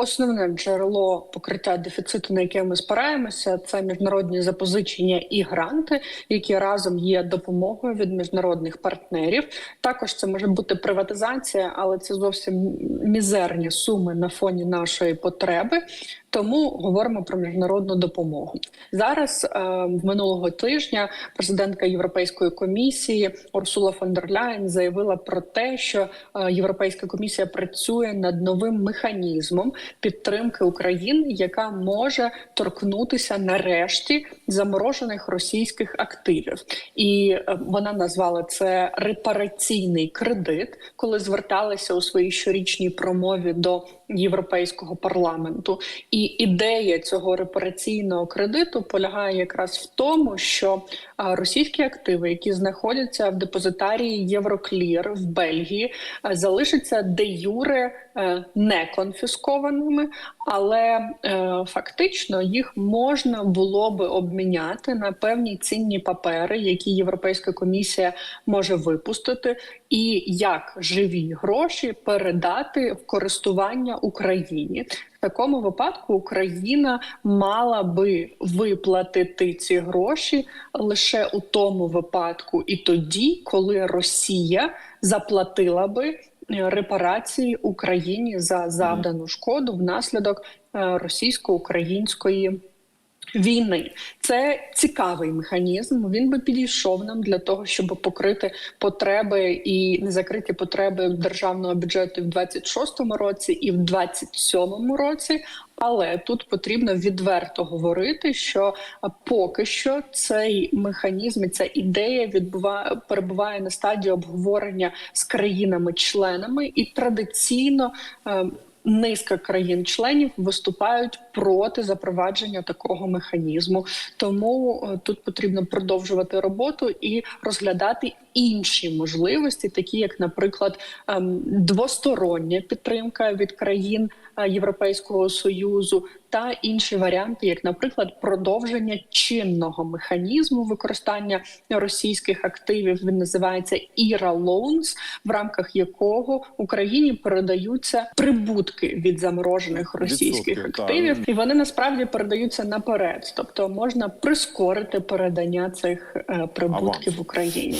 основне джерело покриття дефіциту, на яке ми спираємося, це міжнародні запозичення і гранти, які разом є допомогою від міжнародних партнерів. Також це може бути приватизація, але це зовсім мізерні суми на фоні нашої потреби. Тому говоримо про міжнародну допомогу. Зараз е, минулого тижня президентка Європейської комісії Урсула фон дер Ляєн заявила про те, що е, Європейська комісія працює над новим механізмом підтримки України, яка може торкнутися нарешті заморожених російських активів, і е, вона назвала це репараційний кредит, коли зверталися у своїй щорічній промові до європейського парламенту. І ідея цього репараційного кредиту полягає якраз в тому, що російські активи, які знаходяться в депозитарії Євроклір в Бельгії, залишаться де юре е, не конфіскованими, але е, фактично їх можна було би обміняти на певні цінні папери, які Європейська комісія може випустити, і як живі гроші передати в користування Україні. В такому випадку Україна мала би виплатити ці гроші лише у тому випадку, і тоді, коли Росія заплатила би е, репарації Україні за завдану шкоду внаслідок е, російсько-української. Війни це цікавий механізм. Він би підійшов нам для того, щоб покрити потреби і незакриті потреби державного бюджету в 26-му році і в 27-му році. Але тут потрібно відверто говорити, що поки що цей механізм, і ця ідея відбуває перебуває на стадії обговорення з країнами-членами, і традиційно. е, Низка країн-членів виступають проти запровадження такого механізму, тому е, тут потрібно продовжувати роботу і розглядати інші можливості, такі як, наприклад, ем, двостороння підтримка від країн е, Європейського союзу, та інші варіанти, як, наприклад, продовження чинного механізму використання російських активів. Він називається IRA Loans, в рамках якого Україні передаються прибутки від заморожених російських Відсотки, активів, і вони насправді передаються наперед, тобто можна прискорити передання цих е, прибутків Аванс. Україні.